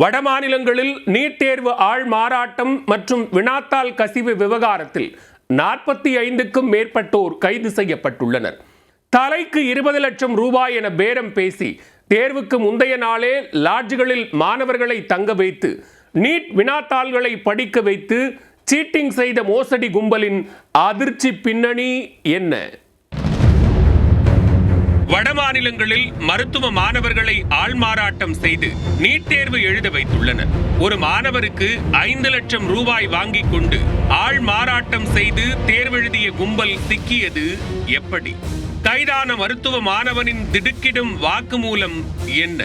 வட மாநிலங்களில் நீட் தேர்வு ஆள் மாறாட்டம் மற்றும் வினாத்தாள் கசிவு விவகாரத்தில் நாற்பத்தி ஐந்துக்கும் மேற்பட்டோர் கைது செய்யப்பட்டுள்ளனர். தலைக்கு இருபது லட்சம் ரூபாய் என பேரம் பேசி தேர்வுக்கு முந்தைய நாளே லாட்ஜுகளில் மாணவர்களை தங்க வைத்து நீட் வினாத்தாள்களை படிக்க வைத்து சீட்டிங் செய்த மோசடி கும்பலின் அதிர்ச்சி பின்னணி என்ன? வட மாநிலங்களில் மருத்துவ மாணவர்களை ஆள்மாறாட்டம் செய்து நீட் தேர்வு எழுத வைத்துள்ளனர். ஒரு மாணவருக்கு ஐந்து லட்சம் ரூபாய் வாங்கிக் கொண்டு ஆள் மாறாட்டம் செய்து தேர்வெழுதிய கும்பல் சிக்கியது எப்படி? கைதான மருத்துவ மாணவனின் திடுக்கிடும் வாக்குமூலம் என்ன?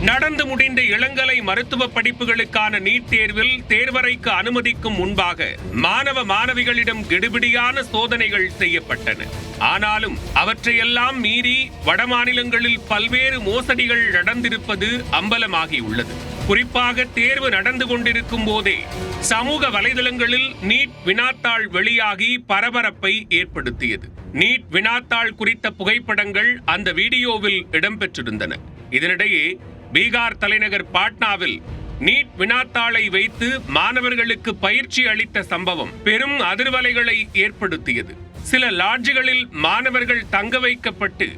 நடந்து முடிந்த இளங்கலை மருத்துவ படிப்புகளுக்கான நீட் தேர்வில் தேர்வறைக்கு அனுமதிக்கும் முன்பாக மாணவ மாணவிகளிடம் கெடுபிடியான சோதனைகள் செய்யப்பட்டன. ஆனாலும் அவற்றையெல்லாம் மீறி வடமாநிலங்களில் பல்வேறு மோசடிகள் நடந்திருப்பது அம்பலமாகியுள்ளது குறிப்பாக தேர்வு நடந்து கொண்டிருக்கும் போதே சமூக வலைதளங்களில் நீட் வினாத்தாள் வெளியாகி பரபரப்பை ஏற்படுத்தியது. நீட் வினாத்தாள் குறித்த புகைப்படங்கள் அந்த வீடியோவில் இடம்பெற்றிருந்தன. இதனிடையே பீகார் தலைநகர் பாட்னாவில் நீட் வினாத்தாளை வைத்து மாணவர்களுக்கு பயிற்சி அளித்த சம்பவம் பெரும் அதிர்வலைகளை ஏற்படுத்தியது. சில லாட்ஜுகளில் மாணவர்கள் தங்க வைக்கப்பட்டு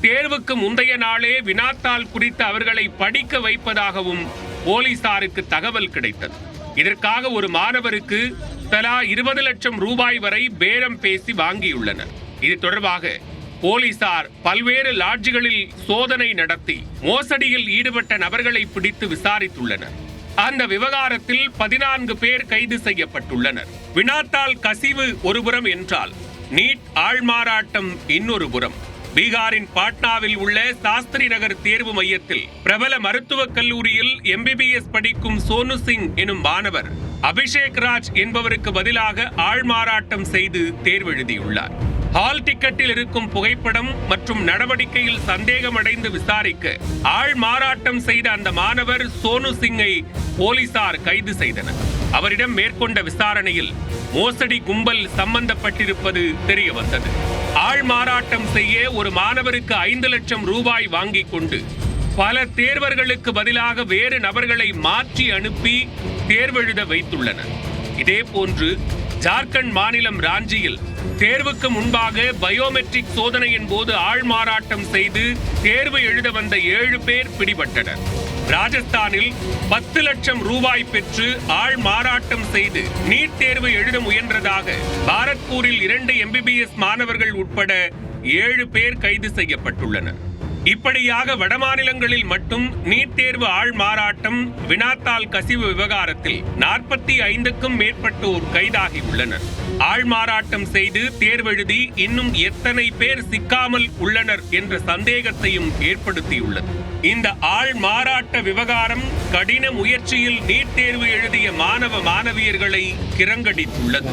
தேர்வுக்கு முந்தைய நாளே வினாத்தாள் குறித்து அவர்களை படிக்க வைப்பதாகவும் போலீசாருக்கு தகவல் கிடைத்தது. இதற்காக ஒரு மாணவருக்கு தலா இருபது லட்சம் ரூபாய் வரை பேரம் பேசி வாங்கியுள்ளனர். இது தொடர்பாக போலீசார் பல்வேறு லாட்ஜுகளில் சோதனை நடத்தி மோசடியில் ஈடுபட்ட நபர்களை பிடித்து விசாரித்துள்ளனர். அந்த விவகாரத்தில் பதினான்கு பேர் கைது செய்யப்பட்டுள்ளனர். வினாத்தால் கசிவு ஒருபுறம் என்றால் நீட் ஆள்மாறாட்டம் இன்னொரு புறம். பீகாரின் பாட்னாவில் உள்ள சாஸ்திரி நகர் தேர்வு மையத்தில் பிரபல மருத்துவக் கல்லூரியில் எம்பிபிஎஸ் படிக்கும் சோனு சிங் எனும் மாணவர் அபிஷேக் ராஜ் என்பவருக்கு பதிலாக ஆள்மாறாட்டம் செய்து தேர்வெழுதியுள்ளார். ஹால் டிக்கெட்டில் இருக்கும் புகைப்படம் மற்றும் நடவடிக்கையில் சந்தேகமடைந்து விசாரிக்க ஆள் மாறாட்டம் செய்த அந்த மாணவர் சோனு சிங்கை போலீசார் கைது செய்தனர். அவரிடம் மேற்கொண்ட விசாரணையில் மோசடி கும்பல் சம்பந்தப்பட்டிருப்பது தெரிய வந்தது ஆள் மாறாட்டம் செய்ய ஒரு மாணவருக்கு ஐந்து லட்சம் ரூபாய் வாங்கிக் கொண்டு பல தேர்வர்களுக்கு பதிலாக வேறு நபர்களை மாற்றி அனுப்பி தேர்வெழுத வைத்துள்ளனர். இதே போன்று ஜார்க்கண்ட் மாநிலம் ராஞ்சியில் தேர்வுக்கு முன்பாக பயோமெட்ரிக் சோதனையின் போது ஆள்மாறாட்டம் செய்து தேர்வு எழுத வந்த ஏழு பேர் பிடிபட்டனர். ராஜஸ்தானில் பத்து லட்சம் ரூபாய் பெற்று ஆள் மாறாட்டம் செய்து நீட் தேர்வு எழுத முயன்றதாக பாரத்பூரில் இரண்டு எம்பிபிஎஸ் மாணவர்கள் உட்பட ஏழு பேர் கைது செய்யப்பட்டுள்ளனர். இப்படியாக வடமாநிலங்களில் மட்டும் நீட் தேர்வு ஆள் மாறாட்டம் வினாத்தாள் கசிவு விவகாரத்தில் நாற்பத்தி ஐந்துக்கும் மேற்பட்டோர் கைதாகி உள்ளனர் ஆள் மாறாட்டம் செய்து தேர்வெழுதி இன்னும் எத்தனை பேர் சிக்காமல் உள்ளனர் என்ற சந்தேகத்தையும் ஏற்படுத்தியுள்ளது. இந்த ஆள் மாறாட்ட விவகாரம் கடின முயற்சியில் நீட் தேர்வு எழுதிய மாணவ மாணவியர்களை கிரங்கடித்துள்ளது.